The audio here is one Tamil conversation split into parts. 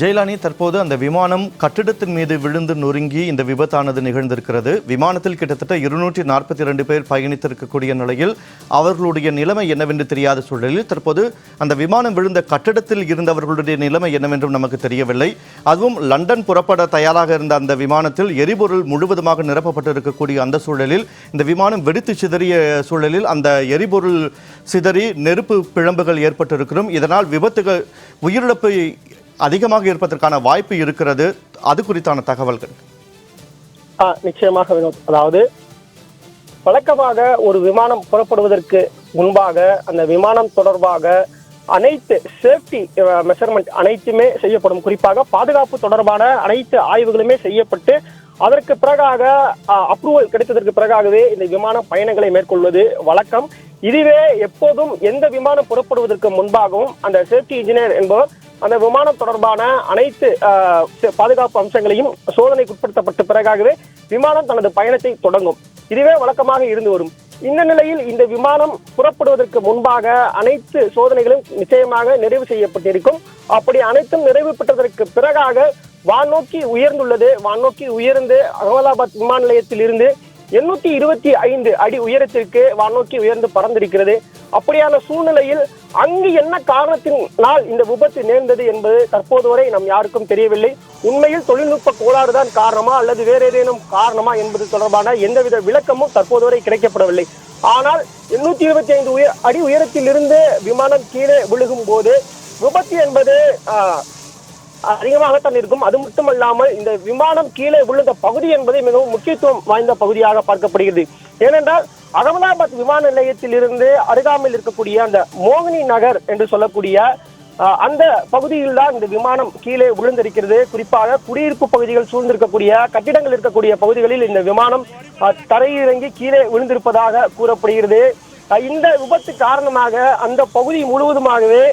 ஜெயலானி தற்போது அந்த விமானம் கட்டிடத்தின் மீது விழுந்து நொறுங்கி இந்த விபத்தானது நிகழ்ந்திருக்கிறது. விமானத்தில் கிட்டத்தட்ட இருநூற்றி நாற்பத்தி ரெண்டு பேர் பயணித்திருக்கக்கூடிய நிலையில் அவர்களுடைய நிலைமை என்னவென்று தெரியாத சூழலில் தற்போது அந்த விமானம் விழுந்த கட்டிடத்தில் இருந்தவர்களுடைய நிலைமை என்னவென்றும் நமக்கு தெரியவில்லை. அதுவும் லண்டன் புறப்பட தயாராக இருந்த அந்த விமானத்தில் எரிபொருள் முழுவதுமாக நிரப்பப்பட்டு இருக்கக்கூடிய அந்த சூழலில் இந்த விமானம் வெடித்து சிதறிய சூழலில் அந்த எரிபொருள் சிதறி நெருப்பு பிழம்புகள் ஏற்பட்டிருக்கிறோம். இதனால் விபத்துகள் உயிரிழப்பு அதிகமாக இருப்பதற்கான வாய்ப்பு இருக்கிறது. அது குறித்தான தகவல்கள். நிச்சயமாக வினோத். அதாவது வழக்கமாக ஒரு விமானம் புறப்படுவதற்கு முன்பாக அந்த விமானம் தொடர்பாக அனைத்து சேஃப்டி மெஷர்மெண்ட் அனைத்துமே செய்யப்படும். குறிப்பாக பாதுகாப்பு தொடர்பான அனைத்து ஆய்வுகளுமே செய்யப்பட்டு அதற்கு பிறகாக அப்ரூவல் கிடைத்ததற்கு பிறகாகவே இந்த விமான பயணங்களை மேற்கொள்வது வழக்கம். இதுவே எப்போதும் எந்த விமானம் புறப்படுவதற்கு முன்பாகவும் அந்த சேஃப்டி இன்ஜினியர் என்பவர் அந்த விமானம் தொடர்பான அனைத்து பாதுகாப்பு அம்சங்களையும் சோதனைக்கு உட்படுத்தப்பட்ட பிறகாகவே விமானம் தனது பயணத்தை தொடங்கும். இதுவே வழக்கமாக இருந்து வரும். இந்த நிலையில் இந்த விமானம் புறப்படுவதற்கு முன்பாக அனைத்து சோதனைகளும் நிச்சயமாக நிறைவு செய்யப்பட்டிருக்கும். அப்படி அனைத்தும் நிறைவு பெற்றதற்கு பிறகாக வானோக்கி உயர்ந்துள்ளது. வானோக்கி உயர்ந்து அகமதாபாத் விமான நிலையத்தில் இருந்து எண்ணூத்தி இருபத்தி ஐந்து அடி உயரத்திற்கு வானோக்கி உயர்ந்து பறந்திருக்கிறது. அப்படியான சூழ்நிலையில் அங்கு என்ன காரணத்தினால் இந்த விபத்து நேர்ந்தது என்பது தற்போது வரை நம் யாருக்கும் தெரியவில்லை. உண்மையில் தொழில்நுட்ப கோளாறு தான் காரணமா அல்லது வேற ஏதேனும் காரணமா என்பது தொடர்பான எந்தவித விளக்கமும் தற்போது வரை கிடைக்கப்படவில்லை. ஆனால் எண்ணூத்தி இருபத்தி ஐந்து உயர் அடி உயரத்தில் இருந்து விமானம் கீழே விழுகும் போது விபத்து என்பது அதிகமாகத்தான் இருக்கும். அது மட்டுமல்லாமல் இந்த விமானம் கீழே விழுந்த பகுதி என்பது மிகவும் முக்கியத்துவம் வாய்ந்த பகுதியாக பார்க்கப்படுகிறது. ஏனென்றால் அகமதாபாத் விமான நிலையத்தில் இருந்து அருகாமையில் இருக்கக்கூடிய அந்த மோகினி நகர் என்று சொல்லக்கூடிய அந்த பகுதியில் தான் இந்த விமானம் கீழே விழுந்திருக்கிறது. குறிப்பாக குடியிருப்பு பகுதிகள் சூழ்ந்திருக்கக்கூடிய கட்டிடங்கள் இருக்கக்கூடிய பகுதிகளில் இந்த விமானம் தரையிறங்கி கீழே விழுந்திருப்பதாக கூறப்படுகிறது. இந்த விபத்து காரணமாக அந்த பகுதி முழுவதுமாகவே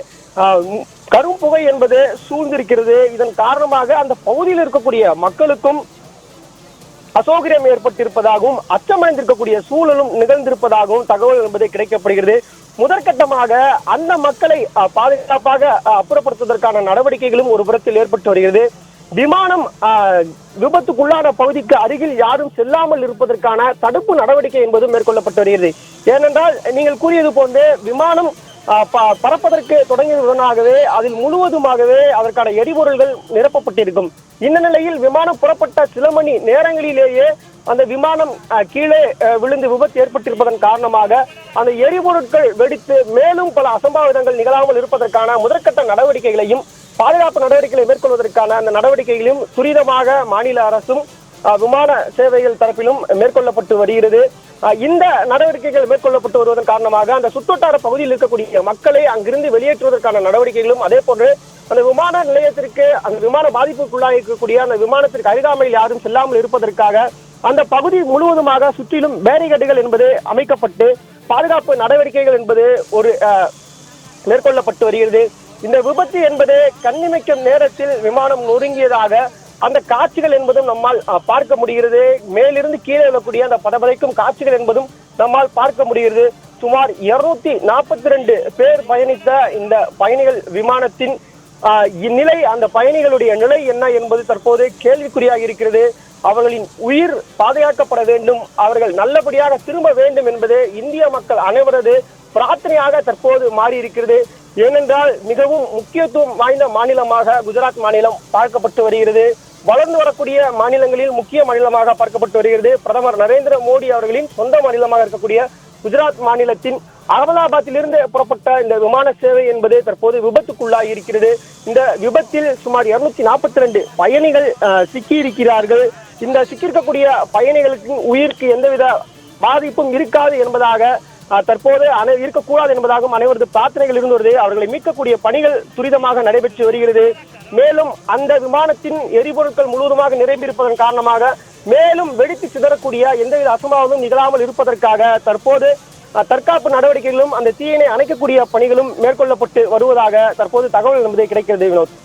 கரும்புகை என்பது சூழ்ந்திருக்கிறது. இதன் காரணமாக அந்த பகுதியில் இருக்கக்கூடிய மக்களுக்கும் அசௌகரியம் ஏற்பட்டிருப்பதாகவும் அச்சமடைந்திருக்கக்கூடிய சூழலும் நிகழ்ந்திருப்பதாகவும் தகவல் என்பது கிடைக்கப்படுகிறது. முதற்கட்டமாக அந்த மக்களை பாதுகாப்பாக அப்புறப்படுத்துவதற்கான நடவடிக்கைகளும் ஒரு புறத்தில் ஏற்பட்டு வருகிறது. விமானம் விபத்துக்குள்ளான பகுதிக்கு அருகில் யாரும் செல்லாமல் இருப்பதற்கான தடுப்பு நடவடிக்கை என்பதும் மேற்கொள்ளப்பட்டு வருகிறது. ஏனென்றால் நீங்கள் கூறியது போன்று விமானம் பறப்பதற்கு தொடங்கியவுடனாகவே அதில் முழுவதுமாகவே அதற்கான எரிபொருள்கள் நிரப்பப்பட்டிருக்கும். இந்த நிலையில் விமானம் புறப்பட்ட சில மணி நேரங்களிலேயே அந்த விமானம் கீழே விழுந்து விபத்து ஏற்பட்டிருப்பதன் காரணமாக அந்த எரிபொருட்கள் வெடித்து மேலும் பல அசம்பாவிதங்கள் நிகழாமல் இருப்பதற்கான முதற்கட்ட நடவடிக்கைகளையும் பாதுகாப்பு நடவடிக்கைகளை மேற்கொள்வதற்கான அந்த நடவடிக்கைகளையும் துரிதமாக மாநில அரசும் விமான சேவைகள் தரப்பிலும் மேற்கொள்ளப்பட்டு வருகிறது. இந்த நடவடிக்கைகள் மேற்கொள்ளப்பட்டு வருவதன் காரணமாக அந்த சுற்றுவட்டார பகுதியில் இருக்கக்கூடிய மக்களை அங்கிருந்து வெளியேற்றுவதற்கான நடவடிக்கைகளும் அதே போன்று அந்த விமான நிலையத்திற்கு அந்த விமான பாதிப்புக்குள்ளாக இருக்கக்கூடிய அந்த விமானத்திற்கு அருகாமையில் யாரும் செல்லாமல் இருப்பதற்காக அந்த பகுதி முழுவதுமாக சுற்றிலும் பேரிகேடுகள் என்பது அமைக்கப்பட்டு பாதுகாப்பு நடவடிக்கைகள் என்பது ஒரு மேற்கொள்ளப்பட்டு வருகிறது. இந்த விபத்து என்பது கண்ணிமைக்கும் நேரத்தில் விமானம் நொறுங்கியதாக அந்த காட்சிகள் என்பதும் நம்மால் பார்க்க முடிகிறது. மேலிருந்து கீழே விழக்கூடிய அந்த பதபதைக்கும் காட்சிகள் என்பதும் நம்மால் பார்க்க முடிகிறது. சுமார் இருநூத்தி நாற்பத்தி ரெண்டு பேர் பயணித்த இந்த பயணிகள் விமானத்தின் நிலை இந்நிலை அந்த பயணிகளுடைய நிலை என்ன என்பது தற்போது கேள்விக்குறியாக இருக்கிறது. அவர்களின் உயிர் பாதுகாக்கப்பட வேண்டும். அவர்கள் நல்லபடியாக திரும்ப வேண்டும் என்பது இந்திய மக்கள் அனைவரது பிரார்த்தனையாக தற்போது மாறி இருக்கிறது ஏனென்றால் மிகவும் முக்கியத்துவம் வாய்ந்த மாநிலமாக குஜராத் மாநிலம் பார்க்கப்பட்டு வருகிறது. வளர்ந்து வரக்கூடிய மாநிலங்களில் முக்கிய மாநிலமாக பார்க்கப்பட்டு வருகிறது. பிரதமர் நரேந்திர மோடி அவர்களின் சொந்த மாநிலமாக இருக்கக்கூடிய குஜராத் மாநிலத்தின் அகமதாபாத்திலிருந்து புறப்பட்ட இந்த விமான சேவை என்பது தற்போது விபத்துக்குள்ளாகி இருக்கிறது. இந்த விபத்தில் சுமார் இருநூத்தி நாற்பத்தி ரெண்டு பயணிகள் அஹ், சிக்கியிருக்கிறார்கள். இந்த சிக்கியிருக்கக்கூடிய பயணிகளுக்கு உயிருக்கு எந்தவித பாதிப்பும் இருக்காது என்பதாக தற்போது அனை இருக்கக்கூடாது என்பதாகவும் அனைவரது பிரார்த்தனைகள் இருந்து வருது. அவர்களை மீட்கக்கூடிய பணிகள் துரிதமாக நடைபெற்று வருகிறது. மேலும் அந்த விமானத்தின் எரிபொருட்கள் முழுவதுமாக நிரம்பியிருப்பதன் காரணமாக மேலும் வெடித்து சிதறக்கூடிய எந்தவித அசம்பாவதும் நிகழாமல் இருப்பதற்காக தற்போது தற்காப்பு நடவடிக்கைகளும் அந்த தீயினை அணைக்கக்கூடிய பணிகளும் மேற்கொள்ளப்பட்டு வருவதாக தற்போது தகவல் என்பது கிடைக்கிறது வினோத்.